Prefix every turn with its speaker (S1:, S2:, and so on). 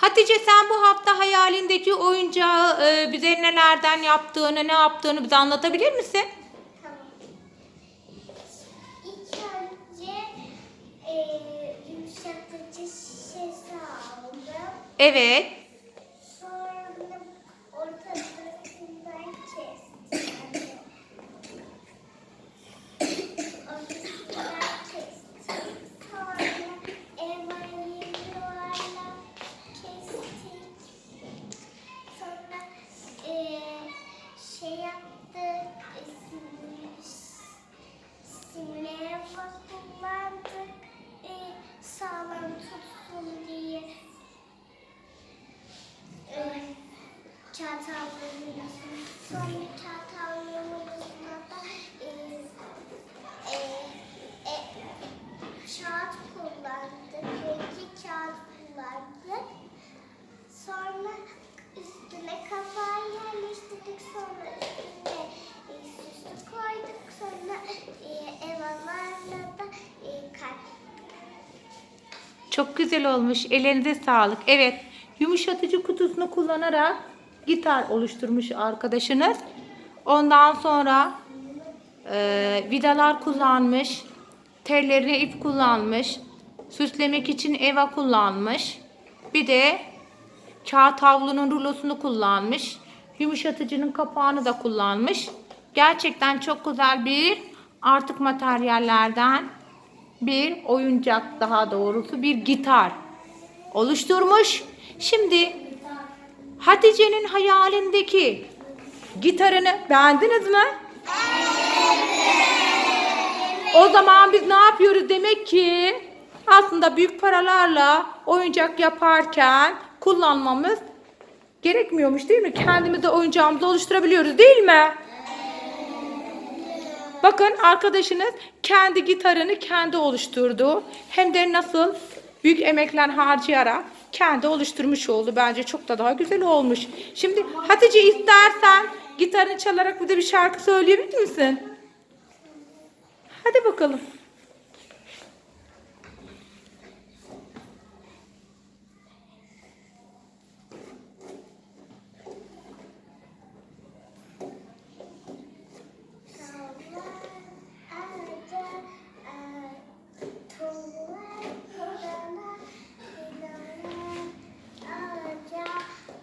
S1: Hatice sen bu hafta hayalindeki oyuncağı e, bize nelerden yaptığını, ne yaptığını bize anlatabilir misin?
S2: Tamam. İlk önce e, yumuşatıcı şişesi aldım.
S1: Evet.
S2: Simlere kullandık. Eee sağlam tutsun diye. Eee çatallarımızı sonra çatallarımızla
S1: Çok güzel olmuş. Ellerinize sağlık. Evet. Yumuşatıcı kutusunu kullanarak gitar oluşturmuş arkadaşınız. Ondan sonra e, vidalar kullanmış. Tellerine ip kullanmış. Süslemek için eva kullanmış. Bir de kağıt havlunun rulosunu kullanmış. Yumuşatıcının kapağını da kullanmış. Gerçekten çok güzel bir artık materyallerden bir oyuncak daha doğrusu bir gitar oluşturmuş. Şimdi Hatice'nin hayalindeki gitarını beğendiniz mi? O zaman biz ne yapıyoruz demek ki aslında büyük paralarla oyuncak yaparken kullanmamız gerekmiyormuş değil mi? Kendimiz de oyuncağımızı oluşturabiliyoruz değil mi? Bakın arkadaşınız kendi gitarını kendi oluşturdu. Hem de nasıl büyük emekler harcayarak kendi oluşturmuş oldu. Bence çok da daha güzel olmuş. Şimdi Hatice istersen gitarını çalarak bir de bir şarkı söyleyebilir misin? Hadi bakalım.